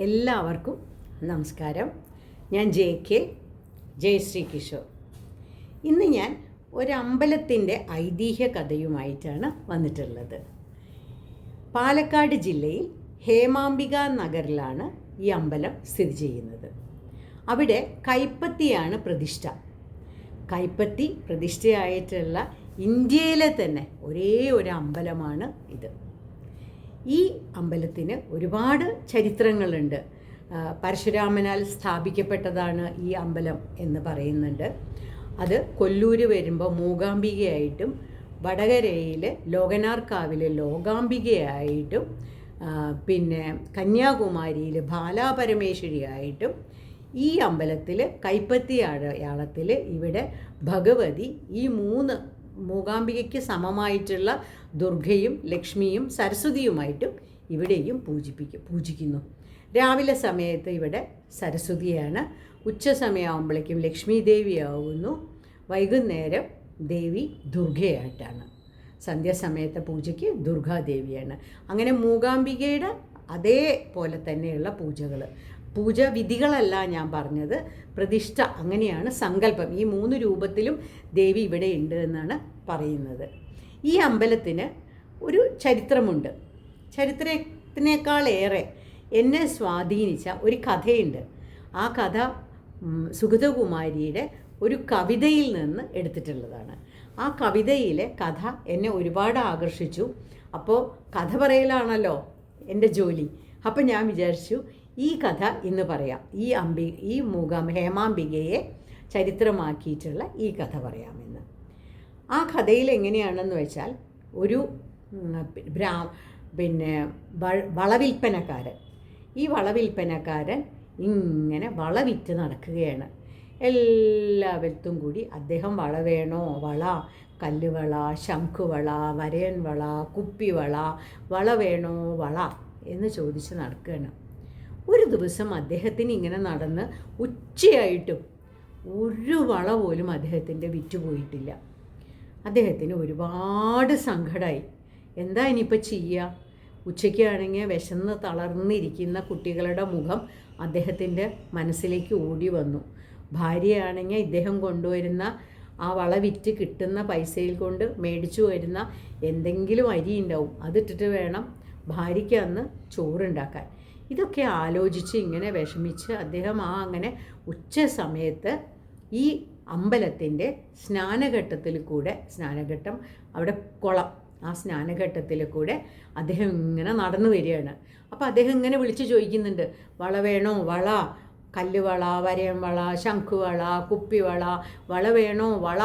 എല്ലാവർക്കും നമസ്കാരം. ഞാൻ ജെ കെ ജയശ്രീ കിഷോർ. ഇന്ന് ഞാൻ ഒരമ്പലത്തിന്റെ ഐതിഹ്യ കഥയുമായിട്ടാണ് വന്നിട്ടുള്ളത്. പാലക്കാട് ജില്ലയിൽ ഹേമാംബിക നഗറിലാണ് ഈ അമ്പലം സ്ഥിതി ചെയ്യുന്നത്. അവിടെ കൈപ്പത്തിയാണ് പ്രതിഷ്ഠ. കൈപ്പത്തി പ്രതിഷ്ഠയായിട്ടുള്ള ഇന്ത്യയിലെ തന്നെ ഒരേ ഒരു അമ്പലമാണ് ഇത്. ഈ അമ്പലത്തിന് ഒരുപാട് ചരിത്രങ്ങളുണ്ട്. പരശുരാമനാൽ സ്ഥാപിക്കപ്പെട്ടതാണ് ഈ അമ്പലം എന്ന് പറയുന്നുണ്ട്. അത് കൊല്ലൂര് വരുമ്പോൾ മൂകാംബികയായിട്ടും വടകരയിൽ ലോകനാർക്കാവിലെ ലോകാംബികയായിട്ടും പിന്നെ കന്യാകുമാരിയിൽ ബാലാപരമേശ്വരിയായിട്ടും ഈ അമ്പലത്തിൽ കൈപ്പത്തി അടയാളത്തിൽ ഇവിടെ ഭഗവതി ഈ മൂന്ന് മൂകാംബികയ്ക്ക് സമമായിട്ടുള്ള ദുർഗയും ലക്ഷ്മിയും സരസ്വതിയുമായിട്ടും ഇവിടെയും പൂജിപ്പിക്കും പൂജിക്കുന്നു. രാവിലെ സമയത്ത് ഇവിടെ സരസ്വതിയാണ്. ഉച്ച സമയമാകുമ്പോഴേക്കും ലക്ഷ്മി ദേവിയാവുന്നു. വൈകുന്നേരം ദേവി ദുർഗയായിട്ടാണ്. സന്ധ്യാസമയത്തെ പൂജയ്ക്ക് ദുർഗാദേവിയാണ്. അങ്ങനെ മൂകാംബികയുടെ അതേപോലെ തന്നെയുള്ള പൂജകൾ പൂജ വിധികളല്ല ഞാൻ പറഞ്ഞത്. പ്രതിഷ്ഠ അങ്ങനെയാണ് സങ്കല്പം. ഈ മൂന്ന് രൂപത്തിലും ദേവി ഇവിടെ ഉണ്ട് എന്നാണ് പറയുന്നത്. ഈ അമ്പലത്തിന് ഒരു ചരിത്രമുണ്ട്. ചരിത്രത്തിനേക്കാളേറെ എന്നെ സ്വാധീനിച്ച ഒരു കഥയുണ്ട്. ആ കഥ സുഗതകുമാരിയുടെ ഒരു കവിതയിൽ നിന്ന് എടുത്തിട്ടുള്ളതാണ്. ആ കവിതയിലെ കഥ എന്നെ ഒരുപാട് ആകർഷിച്ചു. അപ്പോൾ കഥ പറയലാണല്ലോ എന്റെ ജോലി. അപ്പം ഞാൻ വിചാരിച്ചു ഈ കഥ ഇന്ന് പറയാം. ഈ അംബി ഈ മൂകാം ഹേമാംബികയെ ചരിത്രമാക്കിയിട്ടുള്ള ഈ കഥ പറയാമെന്ന് ആ കഥയിൽ എങ്ങനെയാണെന്ന് വെച്ചാൽ ഒരു ബ്രാ പിന്നെ വളവിൽപ്പനക്കാരൻ. ഈ വളവിൽപ്പനക്കാരൻ ഇങ്ങനെ വളവിറ്റ് നടക്കുകയാണ്. എല്ലാവരത്തും കൂടി അദ്ദേഹം വള വേണോ? വള. കല്ലുവള ശംഖുവള വരയൻ വള കുപ്പിവള വള വേണോ? വള എന്ന് ചോദിച്ച് നടക്കുകയാണ്. ഒരു ദിവസം അദ്ദേഹത്തിന് ഇങ്ങനെ നടന്ന് ഉച്ചയായിട്ടും ഒരു വള പോലും അദ്ദേഹത്തിന്റെ വിറ്റുപോയിട്ടില്ല അദ്ദേഹത്തിന് ഒരുപാട് സങ്കടമായി എന്താ ഇനിയിപ്പോൾ ചെയ്യുക ഉച്ചയ്ക്കാണെങ്കിൽ വിശന്ന് തളർന്നിരിക്കുന്ന കുട്ടികളുടെ മുഖം അദ്ദേഹത്തിന്റെ മനസ്സിലേക്ക് ഓടി വന്നു. ഭാര്യയാണെങ്കിൽ ഇദ്ദേഹം കൊണ്ടുവരുന്ന ആ വള വിറ്റ് കിട്ടുന്ന പൈസയിൽ കൊണ്ട് മേടിച്ചു വരുന്ന എന്തെങ്കിലും അരി ഉണ്ടാവും. അതിട്ടിട്ട് വേണം ഭാര്യയ്ക്ക് അന്ന് ചോറുണ്ടാക്കാൻ. ഇതൊക്കെ ആലോചിച്ച് ഇങ്ങനെ വിഷമിച്ച് അദ്ദേഹം ആ അങ്ങനെ ഉച്ച സമയത്ത് ഈ അമ്പലത്തിന്റെ സ്നാനഘട്ടത്തിൽ കൂടെ സ്നാനഘട്ടം അവിടെ കുളം ആ സ്നാനഘട്ടത്തിൽ കൂടെ അദ്ദേഹം ഇങ്ങനെ നടന്നു വരികയാണ്. അപ്പോൾ അദ്ദേഹം ഇങ്ങനെ വിളിച്ച് ചോദിക്കുന്നുണ്ട് വള വേണോ? വള. കല്ലുവള വരയൻ വള ശംഖുവള കുപ്പിവള വള വേണോ? വള.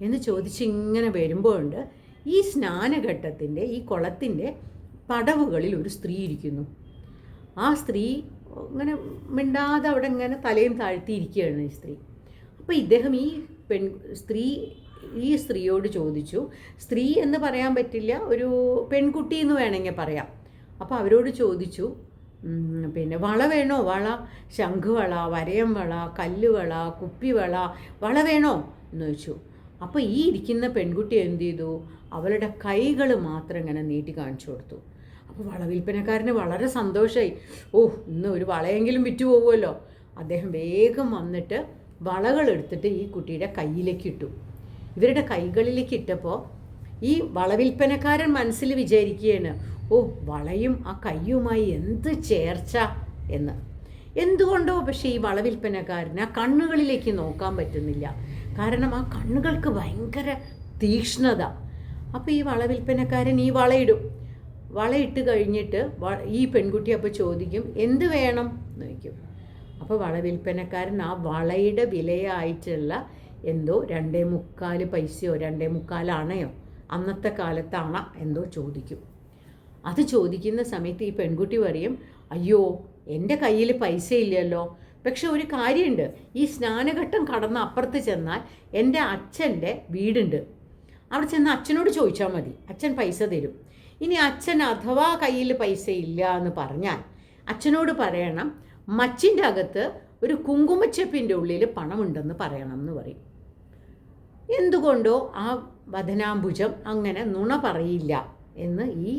എന്ന് ചോദിച്ച് ഇങ്ങനെ വരുമ്പോഴുണ്ട് ഈ സ്നാനഘട്ടത്തിന്റെ ഈ കുളത്തിന്റെ പടവുകളിൽ ഒരു സ്ത്രീ ഇരിക്കുന്നു. ആ സ്ത്രീ ഇങ്ങനെ മിണ്ടാതെ അവിടെ ഇങ്ങനെ തലയും താഴ്ത്തിയിരിക്കുകയാണ് ഈ സ്ത്രീ. അപ്പോൾ ഇദ്ദേഹം ഈ പെൺ സ്ത്രീ ഈ സ്ത്രീയോട് ചോദിച്ചു സ്ത്രീ എന്ന് പറയാൻ പറ്റില്ല ഒരു പെൺകുട്ടി എന്ന് വേണമെങ്കിൽ പറയാം. അപ്പോൾ അവരോട് ചോദിച്ചു പിന്നെ വള വേണോ? വള ശംഖുവള വരയം വള കല്ലുവള കുപ്പിവള വള വേണോ? എന്ന് ചോദിച്ചു. അപ്പോൾ ഈ ഇരിക്കുന്ന പെൺകുട്ടി എന്ത് ചെയ്തു? അവളുടെ കൈകൾ മാത്രം ഇങ്ങനെ നീട്ടി കാണിച്ചു കൊടുത്തു. അപ്പോൾ വളവിൽപ്പനക്കാരന് വളരെ സന്തോഷമായി ഓ ഇന്ന് ഒരു വളയെങ്കിലും വിറ്റു പോകുമല്ലോ അദ്ദേഹം വേഗം വന്നിട്ട് വളകൾ എടുത്തിട്ട് ഈ കുട്ടിയുടെ കയ്യിലേക്ക് ഇട്ടു. ഇവരുടെ കൈകളിലേക്ക് ഇട്ടപ്പോൾ ഈ വളവിൽപ്പനക്കാരൻ മനസ്സിൽ വിചാരിക്കുകയാണ് ഓ വളയും ആ കയ്യുമായി എന്ത് ചേർച്ച? എന്ന്. എന്തുകൊണ്ടോ പക്ഷേ ഈ വളവിൽപ്പനക്കാരന് ആ കണ്ണുകളിലേക്ക് നോക്കാൻ പറ്റുന്നില്ല. കാരണം ആ കണ്ണുകൾക്ക് ഭയങ്കര തീക്ഷ്ണത. അപ്പോൾ ഈ വളവിൽപ്പനക്കാരൻ ഈ വളയിടും വളയിട്ട് കഴിഞ്ഞിട്ട് ഈ പെൺകുട്ടി അപ്പോൾ ചോദിക്കും എന്ത് വേണം? എന്ന് ചോദിക്കും. അപ്പോൾ വളവിൽപ്പനക്കാരൻ ആ വളയുടെ വിലയായിട്ടുള്ള എന്തോ രണ്ടേ മുക്കാൽ പൈസയോ രണ്ടേ മുക്കാൽ അണയോ അന്നത്തെ കാലത്ത് അണ എന്തോ ചോദിക്കും. അത് ചോദിക്കുന്ന സമയത്ത് ഈ പെൺകുട്ടി പറയും അയ്യോ എന്റെ കയ്യിൽ പൈസ ഇല്ലല്ലോ. പക്ഷെ ഒരു കാര്യമുണ്ട്. ഈ സ്നാനഘട്ടം കടന്ന് അപ്പുറത്ത് ചെന്നാൽ എന്റെ അച്ഛന്റെ വീടുണ്ട്. അവിടെ ചെന്ന് അച്ഛനോട് ചോദിച്ചാൽ മതി. അച്ഛൻ പൈസ തരും. ഇനി അച്ഛൻ അഥവാ കയ്യിൽ പൈസ ഇല്ല എന്ന് പറഞ്ഞാൽ അച്ഛനോട് പറയണം മച്ചിന്റെ അകത്ത് ഒരു കുങ്കുമച്ചെപ്പിന്റെ ഉള്ളിൽ പണമുണ്ടെന്ന് പറയണം എന്ന് പറയും. എന്തുകൊണ്ടോ ആ വധനാംബുജം അങ്ങനെ നുണ പറയില്ല എന്ന് ഈ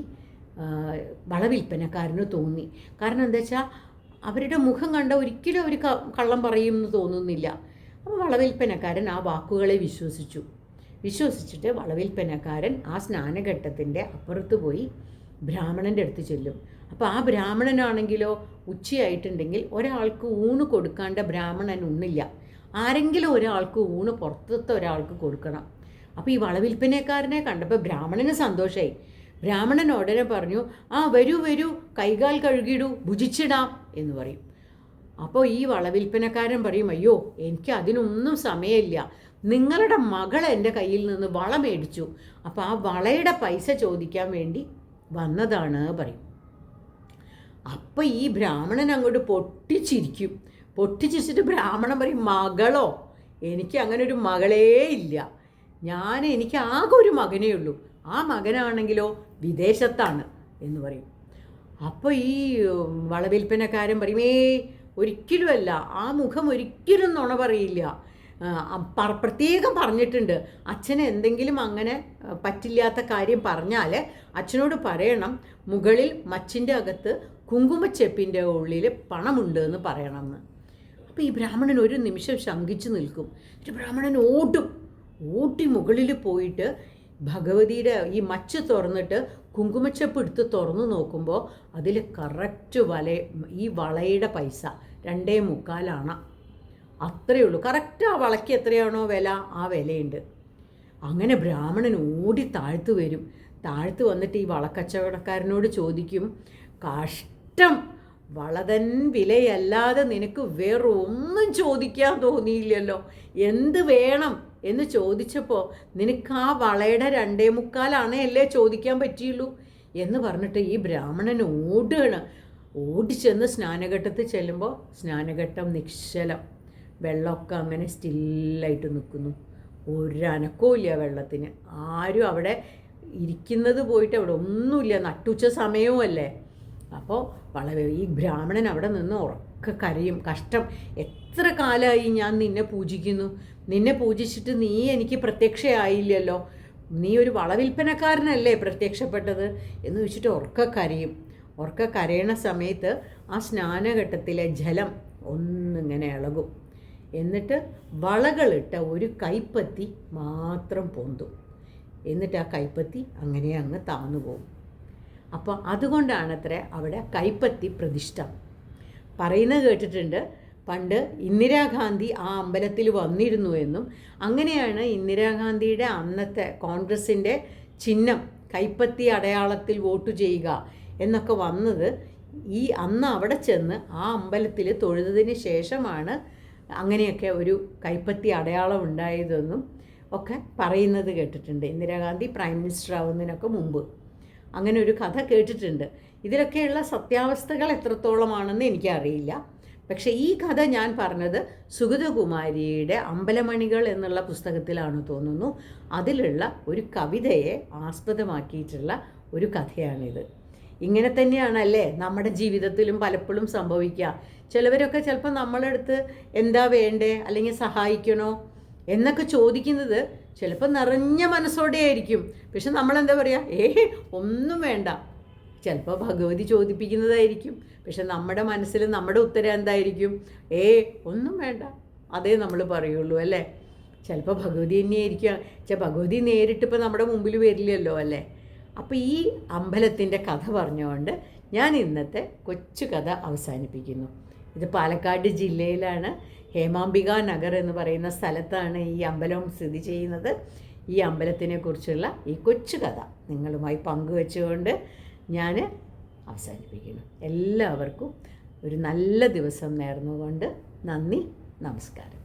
വളവിൽപ്പനക്കാരന് തോന്നി. കാരണം എന്താ വെച്ചാൽ അവരുടെ മുഖം കണ്ട ഒരിക്കലും അവർ കള്ളം പറയുമെന്ന് തോന്നുന്നില്ല. അപ്പോൾ വളവിൽപ്പനക്കാരൻ ആ വാക്കുകളെ വിശ്വസിച്ചു. വിശ്വസിച്ചിട്ട് വളവിൽപ്പനക്കാരൻ ആ സ്നാനഘട്ടത്തിന്റെ അപ്പുറത്ത് പോയി ബ്രാഹ്മണന്റെ അടുത്ത് ചെല്ലും. അപ്പോൾ ആ ബ്രാഹ്മണനാണെങ്കിലോ ഉച്ചയായിട്ടുണ്ടെങ്കിൽ ഒരാൾക്ക് ഊണ് കൊടുക്കാണ്ട ബ്രാഹ്മണൻ ഒന്നില്ല. ആരെങ്കിലും ഒരാൾക്ക് ഊണ് പുറത്തത്തെ ഒരാൾക്ക് കൊടുക്കണം. അപ്പോൾ ഈ വളവിൽപ്പനക്കാരനെ കണ്ടപ്പോൾ ബ്രാഹ്മണന് സന്തോഷമായി. ബ്രാഹ്മണൻ ഉടനെ പറഞ്ഞു ആ വരൂ വരൂ കൈകാൽ കഴുകിയിടൂ ഭുജിച്ചിടാം എന്ന് പറയും. അപ്പോൾ ഈ വളവിൽപ്പനക്കാരൻ പറയും അയ്യോ എനിക്ക് അതിനൊന്നും സമയമില്ല. നിങ്ങളുടെ മകൾ എന്റെ കയ്യിൽ നിന്ന് വള മേടിച്ചു. അപ്പോൾ ആ വളയുടെ പൈസ ചോദിക്കാൻ വേണ്ടി വന്നതാണ് പറയും. അപ്പം ഈ ബ്രാഹ്മണൻ അങ്ങോട്ട് പൊട്ടിച്ചിരിക്കും. പൊട്ടിച്ചിരിച്ചിട്ട് ബ്രാഹ്മണൻ പറയും മകളോ എനിക്ക് അങ്ങനെ ഒരു മകളേ ഇല്ല. ഞാൻ എനിക്ക് ആകെ ഒരു മകനേ ഉള്ളൂ. ആ മകനാണെങ്കിലോ വിദേശത്താണ് എന്ന് പറയും. അപ്പോൾ ഈ വളവിൽപ്പനക്കാരൻ പറയും ഏ ഒരിക്കലുമല്ല. ആ മുഖം ഒരിക്കലും നുണ പറയില്ല. പ്രത്യേകം പറഞ്ഞിട്ടുണ്ട്. അച്ഛന് എന്തെങ്കിലും അങ്ങനെ പറ്റില്ലാത്ത കാര്യം പറഞ്ഞാൽ അച്ഛനോട് പറയണം മുകളിൽ മച്ചിന്റെ അകത്ത് കുങ്കുമച്ചെപ്പിന്റെ ഉള്ളിൽ പണമുണ്ട് എന്ന് പറയണമെന്ന്. അപ്പോൾ ഈ ബ്രാഹ്മണൻ ഒരു നിമിഷം ശങ്കിച്ചു നിൽക്കും. ഒരു ബ്രാഹ്മണൻ ഓടും. ഓട്ടി മുകളിൽ പോയിട്ട് ഭഗവതിയുടെ ഈ മച്ച് തുറന്നിട്ട് കുങ്കുമച്ചെപ്പ് എടുത്ത് തുറന്നു നോക്കുമ്പോൾ അതിൽ കറക്റ്റ് വല ഈ വളയുടെ പൈസ രണ്ടേ മുക്കാലാണ് അത്രയേ ഉള്ളൂ. കറക്റ്റ് ആ വളയ്ക്ക് എത്രയാണോ വില ആ വിലയുണ്ട്. അങ്ങനെ ബ്രാഹ്മണൻ ഓടി താഴ്ത്തു വരും. താഴ്ത്തു വന്നിട്ട് ഈ വളക്കച്ചവടക്കാരനോട് ചോദിക്കും കഷ്ടം. വളതൻ വിലയല്ലാതെ നിനക്ക് വേറെ ഒന്നും ചോദിക്കാൻ തോന്നിയില്ലല്ലോ. എന്ത് വേണം? എന്ന് ചോദിച്ചപ്പോൾ നിനക്ക് ആ വളയുടെ രണ്ടേ മുക്കാലാണേ അല്ലേ ചോദിക്കാൻ പറ്റിയുള്ളൂ? എന്ന് പറഞ്ഞിട്ട് ഈ ബ്രാഹ്മണൻ ഓടുകയാണ്. ഓടിച്ചെന്ന് സ്നാനഘട്ടത്തിൽ ചെല്ലുമ്പോൾ സ്നാനഘട്ടം നിശ്ചലം. വെള്ളമൊക്കെ അങ്ങനെ സ്റ്റില്ലായിട്ട് നിൽക്കുന്നു. ഒരനക്കവും ഇല്ല വെള്ളത്തിന്. ആരും അവിടെ ഇരിക്കുന്നത് പോയിട്ട് അവിടെ ഒന്നുമില്ല. നട്ടുച്ച സമയവുമല്ലേ? അപ്പോൾ വളരെ ഈ ബ്രാഹ്മണൻ അവിടെ നിന്ന് ഉറക്കെ കരയും. കഷ്ടം. എത്ര കാലമായി ഞാൻ നിന്നെ പൂജിക്കുന്നു? നിന്നെ പൂജിച്ചിട്ട് നീ എനിക്ക് പ്രത്യക്ഷയായില്ലല്ലോ. നീ ഒരു വളവിൽപ്പനക്കാരനല്ലേ പ്രത്യക്ഷപ്പെട്ടത്? എന്ന് വെച്ചിട്ട് ഉറക്ക കരയും. ഉറക്ക കരയണ സമയത്ത് ആ സ്നാനഘട്ടത്തിലെ ജലം ഒന്നിങ്ങനെ ഇളകും. എന്നിട്ട് വളകളിട്ട ഒരു കൈപ്പത്തി മാത്രം പൊന്തും. എന്നിട്ട് ആ കൈപ്പത്തി അങ്ങനെ അങ്ങ് താന്നു പോകും. അപ്പോൾ അതുകൊണ്ടാണത്ര അവിടെ കൈപ്പത്തി പ്രതിഷ്ഠ. പറയുന്നത് കേട്ടിട്ടുണ്ട് പണ്ട് ഇന്ദിരാഗാന്ധി ആ അമ്പലത്തിൽ വന്നിരുന്നു എന്നും അങ്ങനെയാണ് ഇന്ദിരാഗാന്ധിയുടെ അന്നത്തെ കോൺഗ്രസിന്റെ ചിഹ്നം കൈപ്പത്തി അടയാളത്തിൽ വോട്ട് ചെയ്യുക എന്നൊക്കെ വന്നത് ഈ അന്ന് അവിടെ ചെന്ന് ആ അമ്പലത്തിൽ തൊഴുതതിന് ശേഷമാണ് അങ്ങനെയൊക്കെ ഒരു കൈപ്പത്തി അടയാളം ഉണ്ടായതെന്നും ഒക്കെ പറയുന്നത് കേട്ടിട്ടുണ്ട്. ഇന്ദിരാഗാന്ധി പ്രൈം മിനിസ്റ്റർ ആവുന്നതിനൊക്കെ മുമ്പ്. അങ്ങനെ ഒരു കഥ കേട്ടിട്ടുണ്ട്. ഇതിലൊക്കെയുള്ള സത്യാവസ്ഥകൾ എത്രത്തോളമാണെന്ന് എനിക്കറിയില്ല. പക്ഷേ ഈ കഥ ഞാൻ പറഞ്ഞത് സുഗതകുമാരിയുടെ അമ്പലമണികൾ എന്നുള്ള പുസ്തകത്തിലാണ് തോന്നുന്നു. അതിലുള്ള ഒരു കവിതയെ ആസ്പദമാക്കിയിട്ടുള്ള ഒരു കഥയാണിത്. ഇങ്ങനെ തന്നെയാണല്ലേ നമ്മുടെ ജീവിതത്തിലും പലപ്പോഴും സംഭവിക്കുക. ചിലവരൊക്കെ ചിലപ്പോൾ നമ്മളെടുത്ത് എന്താ വേണ്ടേ അല്ലെങ്കിൽ സഹായിക്കണോ എന്നൊക്കെ ചോദിക്കുന്നത് ചിലപ്പോൾ നിറഞ്ഞ മനസ്സോടെ ആയിരിക്കും. പക്ഷെ നമ്മളെന്താ പറയുക ഏ ഒന്നും വേണ്ട. ചിലപ്പോൾ ഭഗവതി ചോദിപ്പിക്കുന്നതായിരിക്കും. പക്ഷെ നമ്മുടെ മനസ്സിൽ നമ്മുടെ ഉത്തരം എന്തായിരിക്കും? ഏ ഒന്നും വേണ്ട. അതേ നമ്മൾ പറയുള്ളൂ അല്ലേ? ചിലപ്പോൾ ഭഗവതി തന്നെയായിരിക്കും. ഭഗവതി നേരിട്ടിപ്പോൾ നമ്മുടെ മുമ്പിൽ വരില്ലല്ലോ അല്ലേ? അപ്പോൾ ഈ അമ്പലത്തിന്റെ കഥ പറഞ്ഞുകൊണ്ട് ഞാൻ ഇന്നത്തെ കൊച്ചു കഥ അവസാനിപ്പിക്കുന്നു. ഇത് പാലക്കാട് ജില്ലയിലാണ്. ഹേമാംബിക നഗർ എന്ന് പറയുന്ന സ്ഥലത്താണ് ഈ അമ്പലം സ്ഥിതി ചെയ്യുന്നത്. ഈ അമ്പലത്തിനെ കുറിച്ചുള്ള ഈ കൊച്ചു കഥ നിങ്ങളുമായി പങ്കുവെച്ചുകൊണ്ട് ഞാൻ അവസാനിപ്പിക്കുന്നു. എല്ലാവർക്കും ഒരു നല്ല ദിവസം നേർന്നുകൊണ്ട് നന്ദി നമസ്കാരം.